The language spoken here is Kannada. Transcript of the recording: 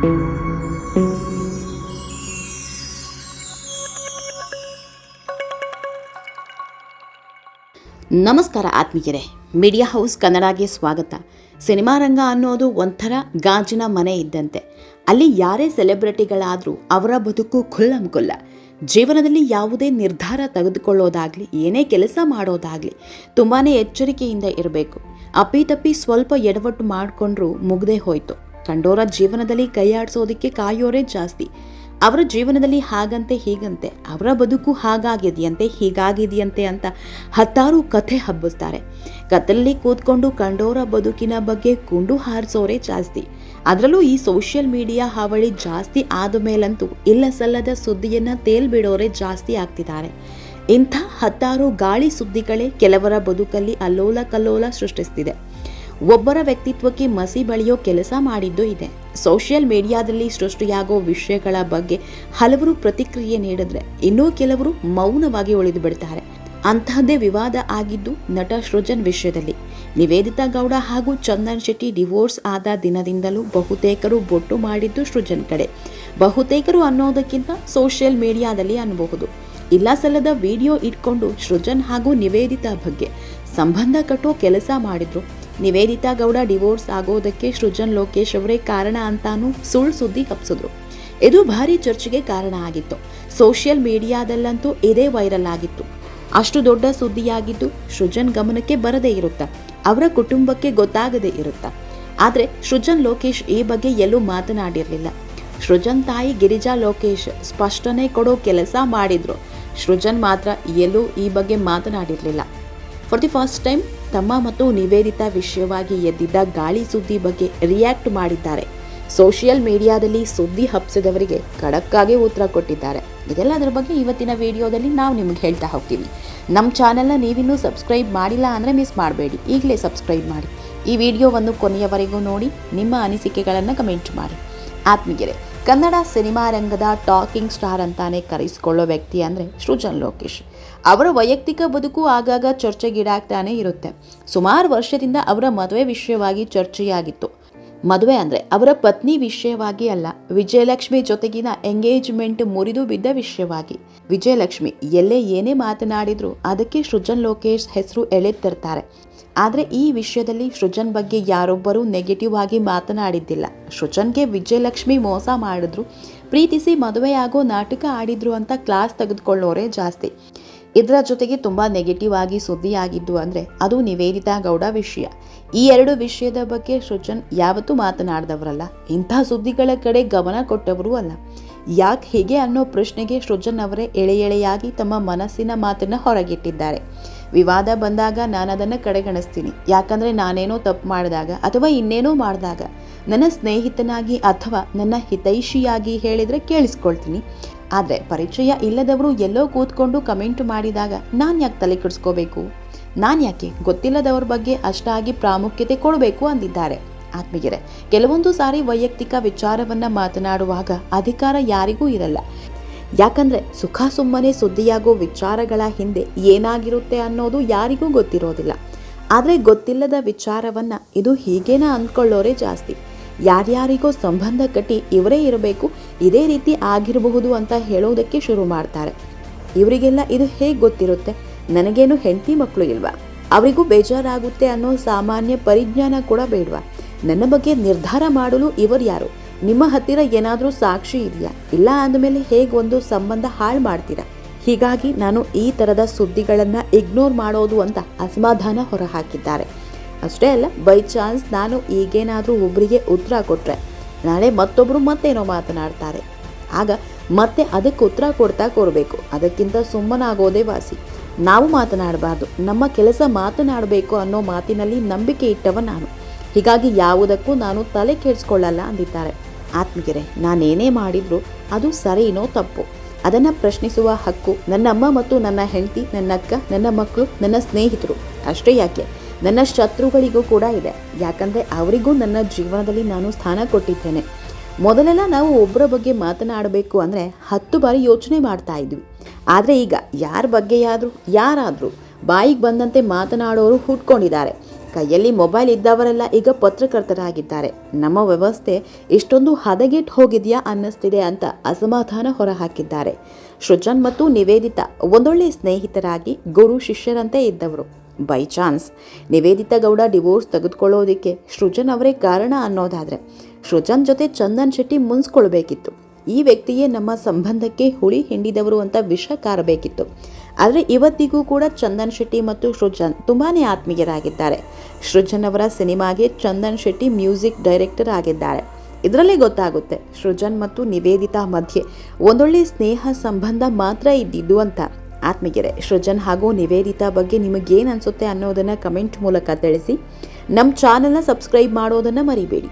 ನಮಸ್ಕಾರ ಆತ್ಮೀಯರೇ. ಮೀಡಿಯಾ ಹೌಸ್ ಕನ್ನಡಗೆ ಸ್ವಾಗತ. ಸಿನಿಮಾ ರಂಗ ಅನ್ನೋದು ಒಂಥರ ಗಾಜಿನ ಮನೆ ಇದ್ದಂತೆ. ಅಲ್ಲಿ ಯಾರೇ ಸೆಲೆಬ್ರಿಟಿಗಳಾದರೂ ಅವರ ಬದುಕು ಖುಲ್ಲಂ ಖುಲ್ಲ ಜೀವನದಲ್ಲಿ ಯಾವುದೇ ನಿರ್ಧಾರ ತೆಗೆದುಕೊಳ್ಳೋದಾಗಲಿ, ಏನೇ ಕೆಲಸ ಮಾಡೋದಾಗಲಿ ತುಂಬಾ ಎಚ್ಚರಿಕೆಯಿಂದ ಇರಬೇಕು. ಅಪ್ಪಿತಪ್ಪಿ ಸ್ವಲ್ಪ ಎಡವಟ್ಟು ಮಾಡಿಕೊಂಡ್ರೂ ಮುಗ್ದೇ ಹೋಯ್ತು. ಕಂಡೋರ ಜೀವನದಲ್ಲಿ ಕೈಯಾಡಿಸೋದಕ್ಕೆ ಕಾಯೋರೇ ಜಾಸ್ತಿ. ಅವರ ಜೀವನದಲ್ಲಿ ಹಾಗಂತೆ ಹೀಗಂತೆ, ಅವರ ಬದುಕು ಹಾಗಾಗಿದೆಯಂತೆ, ಹೀಗಾಗಿದೆಯಂತೆ ಅಂತ ಹತ್ತಾರು ಕಥೆ ಹಬ್ಬಿಸ್ತಾರೆ. ಕತ್ತಲಲ್ಲಿ ಕೂತ್ಕೊಂಡು ಕಂಡೋರ ಬದುಕಿನ ಬಗ್ಗೆ ಕುಂಡು ಹಾರಿಸೋರೇ ಜಾಸ್ತಿ. ಅದರಲ್ಲೂ ಈ ಸೋಷಿಯಲ್ ಮೀಡಿಯಾ ಹಾವಳಿ ಜಾಸ್ತಿ ಆದ ಮೇಲಂತೂ ಇಲ್ಲ ಸಲ್ಲದ ಸುದ್ದಿಯನ್ನು ತೇಲ್ಬಿಡೋರೇ ಜಾಸ್ತಿ ಆಗ್ತಿದ್ದಾರೆ. ಇಂಥ ಹತ್ತಾರು ಗಾಳಿ ಸುದ್ದಿಗಳೇ ಕೆಲವರ ಬದುಕಲ್ಲಿ ಅಲ್ಲೋಲ ಕಲ್ಲೋಲ ಸೃಷ್ಟಿಸ್ತಿದೆ. ಒಬ್ಬರ ವ್ಯಕ್ತಿತ್ವಕ್ಕೆ ಮಸಿ ಬಳಿಯೋ ಕೆಲಸ ಮಾಡಿದ್ದು ಇದೆ. ಸೋಷಿಯಲ್ ಮೀಡಿಯಾದಲ್ಲಿ ಸೃಷ್ಟಿಯಾಗೋ ವಿಷಯಗಳ ಬಗ್ಗೆ ಹಲವರು ಪ್ರತಿಕ್ರಿಯೆ ನೀಡಿದ್ರೆ ಇನ್ನೂ ಕೆಲವರು ಮೌನವಾಗಿ ಉಳಿದು ಬಿಡ್ತಾರೆ. ಅಂತಹದ್ದೇ ವಿವಾದ ಆಗಿದ್ದು ನಟ ಸೃಜನ್ ವಿಷಯದಲ್ಲಿ. ನಿವೇದಿತಾ ಗೌಡ ಹಾಗೂ ಚಂದನ್ ಶೆಟ್ಟಿ ಡಿವೋರ್ಸ್ ಆದ ದಿನದಿಂದಲೂ ಬಹುತೇಕರು ಬೊಟ್ಟು ಮಾಡಿದ್ದು ಸೃಜನ್ ಕಡೆ. ಬಹುತೇಕರು ಅನ್ನೋದಕ್ಕಿಂತ ಸೋಷಿಯಲ್ ಮೀಡಿಯಾದಲ್ಲಿ ಅನ್ನಬಹುದು ಇಲ್ಲ ಸಲ್ಲದ ವಿಡಿಯೋ ಇಟ್ಕೊಂಡು ಸೃಜನ್ ಹಾಗೂ ನಿವೇದಿತಾ ಬಗ್ಗೆ ಸಂಬಂಧ ಕಟ್ಟೋ ಕೆಲಸ ಮಾಡಿದ್ರು ನಿವೇದಿತಾ ಗೌಡ ಡಿವೋರ್ಸ್ ಆಗೋದಕ್ಕೆ ಸೃಜನ್ ಲೋಕೇಶ್ ಅವರೇ ಕಾರಣ ಅಂತಾನೂ ಸುಳ್ಳು ಸುದ್ದಿ ಕಪ್ಸಿದ್ರು ಇದು ಭಾರಿ ಚರ್ಚೆಗೆ ಕಾರಣ ಆಗಿತ್ತು. ಸೋಷಿಯಲ್ ಮೀಡಿಯಾದಲ್ಲಂತೂ ಇದೇ ವೈರಲ್ ಆಗಿತ್ತು. ಅಷ್ಟು ದೊಡ್ಡ ಸುದ್ದಿಯಾಗಿದ್ದು ಸೃಜನ್ ಗಮನಕ್ಕೆ ಬರದೇ ಇರುತ್ತ? ಅವರ ಕುಟುಂಬಕ್ಕೆ ಗೊತ್ತಾಗದೇ ಇರುತ್ತ? ಆದರೆ ಸೃಜನ್ ಲೋಕೇಶ್ ಈ ಬಗ್ಗೆ ಎಲ್ಲೂ ಮಾತನಾಡಿರಲಿಲ್ಲ. ಸೃಜನ್ ತಾಯಿ ಗಿರಿಜಾ ಲೋಕೇಶ್ ಸ್ಪಷ್ಟನೆ ಕೊಡೋ ಕೆಲಸ ಮಾಡಿದ್ರು. ಸೃಜನ್ ಮಾತ್ರ ಎಲ್ಲೂ ಈ ಬಗ್ಗೆ ಮಾತನಾಡಿರಲಿಲ್ಲ. ಫಾರ್ ದಿ ಫಸ್ಟ್ ಟೈಮ್ ತಮ್ಮ ಮತ್ತು ನಿವೇದಿತಾ ವಿಷಯವಾಗಿ ಎದ್ದಿದ್ದ ಗಾಳಿ ಸುದ್ದಿ ಬಗ್ಗೆ ರಿಯಾಕ್ಟ್ ಮಾಡಿದ್ದಾರೆ. ಸೋಷಿಯಲ್ ಮೀಡಿಯಾದಲ್ಲಿ ಸುದ್ದಿ ಹಬ್ಸಿದವರಿಗೆ ಖಡಕ್ಕಾಗಿ ಉತ್ತರ ಕೊಟ್ಟಿದ್ದಾರೆ. ಇದೆಲ್ಲದರ ಬಗ್ಗೆ ಇವತ್ತಿನ ವಿಡಿಯೋದಲ್ಲಿ ನಾವು ನಿಮ್ಗೆ ಹೇಳ್ತಾ ಹೋಗ್ತೀವಿ. ನಮ್ಮ ಚಾನೆಲ್ನ ನೀವಿನ್ನೂ ಸಬ್ಸ್ಕ್ರೈಬ್ ಮಾಡಿಲ್ಲ ಅಂದರೆ ಮಿಸ್ ಮಾಡಬೇಡಿ. ಈಗಲೇ ಸಬ್ಸ್ಕ್ರೈಬ್ ಮಾಡಿ. ಈ ವಿಡಿಯೋವನ್ನು ಕೊನೆಯವರೆಗೂ ನೋಡಿ, ನಿಮ್ಮ ಅನಿಸಿಕೆಗಳನ್ನು ಕಮೆಂಟ್ ಮಾಡಿ. ಆತ್ಮೀಯರೇ ಕನ್ನಡ ಸಿನಿಮಾ ರಂಗದ ಟಾಕಿಂಗ್ ಸ್ಟಾರ್ ಅಂತಾನೆ ಕರೆಸಿಕೊಳ್ಳೋ ವ್ಯಕ್ತಿ ಅಂದರೆ ಸೃಜನ್ ಲೋಕೇಶ್. ಅವರ ವೈಯಕ್ತಿಕ ಬದುಕು ಆಗಾಗ ಚರ್ಚೆಗೀಡಾಗ್ತಾನೆ ಇರುತ್ತೆ. ಸುಮಾರು ವರ್ಷದಿಂದ ಅವರ ಮದುವೆ ವಿಷಯವಾಗಿ ಚರ್ಚೆಯಾಗಿತ್ತು. ಮದುವೆ ಅಂದರೆ ಅವರ ಪತ್ನಿ ವಿಷಯವಾಗಿ ಅಲ್ಲ, ವಿಜಯಲಕ್ಷ್ಮಿ ಜೊತೆಗಿನ ಎಂಗೇಜ್ಮೆಂಟ್ ಮುರಿದು ಬಿದ್ದ ವಿಷಯವಾಗಿ. ವಿಜಯಲಕ್ಷ್ಮಿ ಎಲ್ಲೇ ಏನೇ ಮಾತನಾಡಿದ್ರು ಅದಕ್ಕೆ ಸೃಜನ್ ಲೋಕೇಶ್ ಹೆಸರು ಎಳೆತಿರ್ತಾರೆ ಆದರೆ ಈ ವಿಷಯದಲ್ಲಿ ಸೃಜನ್ ಬಗ್ಗೆ ಯಾರೊಬ್ಬರೂ ನೆಗೆಟಿವ್ ಆಗಿ ಮಾತನಾಡಿದ್ದಿಲ್ಲ. ಸೃಜನ್ಗೆ ವಿಜಯಲಕ್ಷ್ಮಿ ಮೋಸ ಮಾಡಿದ್ರು. ಪ್ರೀತಿಸಿ ಮದುವೆಯಾಗೋ ನಾಟಕ ಆಡಿದ್ರು ಅಂತ ಕ್ಲಾಸ್ ತೆಗೆದುಕೊಳ್ಳೋರೇ ಜಾಸ್ತಿ. ಇದರ ಜೊತೆಗೆ ತುಂಬ ನೆಗೆಟಿವ್ ಆಗಿ ಸುದ್ದಿಯಾಗಿದ್ದು ಅಂದರೆ ಅದು ನಿವೇದಿತಾ ಗೌಡ ವಿಷಯ. ಈ ಎರಡು ವಿಷಯದ ಬಗ್ಗೆ ಸೃಜನ್ ಯಾವತ್ತೂ ಮಾತನಾಡಿದವರಲ್ಲ. ಇಂಥ ಸುದ್ದಿಗಳ ಕಡೆ ಗಮನ ಕೊಟ್ಟವರು ಅಲ್ಲ. ಯಾಕೆ ಹೀಗೆ ಅನ್ನೋ ಪ್ರಶ್ನೆಗೆ ಸೃಜನ್ ಅವರೇ ಎಳೆ ಎಳೆಯಾಗಿ ತಮ್ಮ ಮನಸ್ಸಿನ ಮಾತನ್ನು ಹೊರಗಿಟ್ಟಿದ್ದಾರೆ. ವಿವಾದ ಬಂದಾಗ ನಾನು ಅದನ್ನು ಕಡೆಗಣಿಸ್ತೀನಿ. ಯಾಕಂದರೆ ನಾನೇನೋ ತಪ್ಪು ಮಾಡಿದಾಗ ಅಥವಾ ಇನ್ನೇನೋ ಮಾಡಿದಾಗ ನನ್ನ ಸ್ನೇಹಿತನಾಗಿ ಅಥವಾ ನನ್ನ ಹಿತೈಷಿಯಾಗಿ ಹೇಳಿದರೆ ಕೇಳಿಸ್ಕೊಳ್ತೀನಿ. ಆದರೆ ಪರಿಚಯ ಇಲ್ಲದವರು ಎಲ್ಲೋ ಕೂತ್ಕೊಂಡು ಕಮೆಂಟ್ ಮಾಡಿದಾಗ ನಾನು ಯಾಕೆ ತಲೆ ಕೆಡಿಸ್ಕೋಬೇಕು? ನಾನು ಯಾಕೆ ಗೊತ್ತಿಲ್ಲದವ್ರ ಬಗ್ಗೆ ಅಷ್ಟಾಗಿ ಪ್ರಾಮುಖ್ಯತೆ ಕೊಡಬೇಕು ಅಂದಿದ್ದಾರೆ. ಆತ್ಮೀಯರೇ, ಕೆಲವೊಂದು ಸಾರಿ ವೈಯಕ್ತಿಕ ವಿಚಾರವನ್ನು ಮಾತನಾಡುವಾಗ ಅಧಿಕಾರ ಯಾರಿಗೂ ಇರಲ್ಲ. ಯಾಕಂದರೆ ಸುಖ ಸುಮ್ಮನೆ ಸುದ್ದಿಯಾಗೋ ವಿಚಾರಗಳ ಹಿಂದೆ ಏನಾಗಿರುತ್ತೆ ಅನ್ನೋದು ಯಾರಿಗೂ ಗೊತ್ತಿರೋದಿಲ್ಲ. ಆದರೆ ಗೊತ್ತಿಲ್ಲದ ವಿಚಾರವನ್ನು ಇದು ಹೀಗೇನ ಅಂದ್ಕೊಳ್ಳೋರೇ ಜಾಸ್ತಿ. ಯಾರ್ಯಾರಿಗೋ ಸಂಬಂಧ ಕಟ್ಟಿ ಇವರೇ ಇರಬೇಕು, ಇದೇ ರೀತಿ ಆಗಿರಬಹುದು ಅಂತ ಹೇಳೋದಕ್ಕೆ ಶುರು ಮಾಡ್ತಾರೆ. ಇವರಿಗೆಲ್ಲ ಇದು ಹೇಗೆ ಗೊತ್ತಿರುತ್ತೆ? ನನಗೇನು ಹೆಂಡತಿ ಮಕ್ಕಳು ಇಲ್ವಾ? ಅವರಿಗೂ ಬೇಜಾರಾಗುತ್ತೆ ಅನ್ನೋ ಸಾಮಾನ್ಯ ಪರಿಜ್ಞಾನ ಕೂಡ ಬೇಡವಾ? ನನ್ನ ಬಗ್ಗೆ ನಿರ್ಧಾರ ಮಾಡಲು ಇವರು ಯಾರು? ನಿಮ್ಮ ಹತ್ತಿರ ಏನಾದರೂ ಸಾಕ್ಷಿ ಇದೆಯಾ? ಇಲ್ಲ ಅಂದಮೇಲೆ ಹೇಗೆ ಒಂದು ಸಂಬಂಧ ಹಾಳು ಮಾಡ್ತೀರಾ? ಹೀಗಾಗಿ ನಾನು ಈ ಥರದ ಸುದ್ದಿಗಳನ್ನು ಇಗ್ನೋರ್ ಮಾಡೋದು ಅಂತ ಅಸಮಾಧಾನ ಹೊರಹಾಕಿದ್ದಾರೆ. ಅಷ್ಟೇ ಅಲ್ಲ, ಬೈ ಚಾನ್ಸ್ ನಾನು ಈಗೇನಾದರೂ ಒಬ್ಬರಿಗೆ ಉತ್ತರ ಕೊಟ್ಟರೆ ನಾಳೆ ಮತ್ತೊಬ್ಬರು ಮತ್ತೇನೋ ಮಾತನಾಡ್ತಾರೆ. ಆಗ ಮತ್ತೆ ಅದಕ್ಕೆ ಉತ್ತರ ಕೊಡ್ತಾ ಕೊಡಬೇಕು. ಅದಕ್ಕಿಂತ ಸುಮ್ಮನಾಗೋದೇ ವಾಸಿ. ನಾವು ಮಾತನಾಡಬಾರ್ದು. ನಮ್ಮ ಕೆಲಸ ಮಾತನಾಡಬೇಕು ಅನ್ನೋ ಮಾತಿನಲ್ಲಿ ನಂಬಿಕೆ ಇಟ್ಟವ ನಾನು. ಹೀಗಾಗಿ ಯಾವುದಕ್ಕೂ ನಾನು ತಲೆ ಕೆಡಿಸ್ಕೊಳ್ಳಲ್ಲ ಅಂದಿದ್ದಾರೆ. ಆತ್ಮಗೆರೆ ನಾನೇನೇ ಮಾಡಿದರೂ ಅದು ಸರಿನೋ ತಪ್ಪು. ಅದನ್ನು ಪ್ರಶ್ನಿಸುವ ಹಕ್ಕು ನನ್ನಮ್ಮ ಮತ್ತು ನನ್ನ ಹೆಂಡತಿ, ನನ್ನ ಅಕ್ಕ, ನನ್ನ ಮಕ್ಕಳು ನನ್ನ ಸ್ನೇಹಿತರು. ಅಷ್ಟೇ ಯಾಕೆ? ನನ್ನ ಶತ್ರುಗಳಿಗೂ ಕೂಡ ಇದೆ. ಯಾಕಂದರೆ ಅವರಿಗೂ ನನ್ನ ಜೀವನದಲ್ಲಿ ನಾನು ಸ್ಥಾನ ಕೊಟ್ಟಿದ್ದೇನೆ. ಮೊದಲೆಲ್ಲ ನಾವು ಒಬ್ಬರ ಬಗ್ಗೆ ಮಾತನಾಡಬೇಕು ಅಂದರೆ ಹತ್ತು ಬಾರಿ ಯೋಚನೆ ಮಾಡ್ತಾ ಇದ್ವಿ. ಆದರೆ ಈಗ ಯಾರ ಬಗ್ಗೆಯಾದರೂ, ಯಾರಾದರೂ ಬಾಯಿಗೆ ಬಂದಂತೆ ಮಾತನಾಡೋರು ಹುಟ್ಕೊಂಡಿದ್ದಾರೆ. ಕೈಯಲ್ಲಿ ಮೊಬೈಲ್ ಇದ್ದವರೆಲ್ಲ ಈಗ ಪತ್ರಕರ್ತರಾಗಿದ್ದಾರೆ. ನಮ್ಮ ವ್ಯವಸ್ಥೆ ಇಷ್ಟೊಂದು ಹದಗೆಟ್ಟು ಹೋಗಿದೆಯಾ ಅನ್ನಿಸ್ತಿದೆ ಅಂತ ಅಸಮಾಧಾನ ಹೊರಹಾಕಿದ್ದಾರೆ. ಸೃಜನ್ ಮತ್ತು ನಿವೇದಿತಾ ಒಂದೊಳ್ಳೆ ಸ್ನೇಹಿತರಾಗಿ ಗುರು ಶಿಷ್ಯರಂತೆ ಇದ್ದವರು. By chance, Niveditha Gowda divorce ತೆಗೆದುಕೊಳ್ಳೋದಕ್ಕೆ Srujan ಅವರೇ ಕಾರಣ ಅನ್ನೋದಾದರೆ ಸೃಜನ್ ಜೊತೆ ಚಂದನ್ ಶೆಟ್ಟಿ ಮುನ್ಸ್ಕೊಳ್ಬೇಕಿತ್ತು. ಈ ವ್ಯಕ್ತಿಯೇ ನಮ್ಮ ಸಂಬಂಧಕ್ಕೆ ಹುಳಿ ಹಿಂಡಿದವರು ಅಂತ ವಿಷ ಕಾರಬೇಕಿತ್ತು. ಆದರೆ ಇವತ್ತಿಗೂ ಕೂಡ ಚಂದನ್ ಶೆಟ್ಟಿ ಮತ್ತು ಸೃಜನ್ ತುಂಬಾ ಆತ್ಮೀಯರಾಗಿದ್ದಾರೆ. ಸೃಜನ್ ಅವರ ಸಿನಿಮಾಗೆ ಚಂದನ್ ಶೆಟ್ಟಿ ಮ್ಯೂಸಿಕ್ ಡೈರೆಕ್ಟರ್ ಆಗಿದ್ದಾರೆ. ಇದರಲ್ಲೇ ಗೊತ್ತಾಗುತ್ತೆ, ಸೃಜನ್ ಮತ್ತು ನಿವೇದಿತಾ ಮಧ್ಯೆ ಒಂದೊಳ್ಳೆ ಸ್ನೇಹ ಸಂಬಂಧ ಮಾತ್ರ ಇದ್ದಿದ್ದು ಅಂತ. ಆತ್ಮಗೆರೆ ಸೃಜನ್ ಹಾಗೂ ನಿವೇದಿತಾ ಬಗ್ಗೆ ನಿಮಗೇನು ಅನಿಸುತ್ತೆ ಅನ್ನೋದನ್ನು ಕಮೆಂಟ್ ಮೂಲಕ ತಿಳಿಸಿ. ನಮ್ಮ ಚಾನಲ್ನ ಸಬ್ಸ್ಕ್ರೈಬ್ ಮಾಡೋದನ್ನು ಮರಿಬೇಡಿ.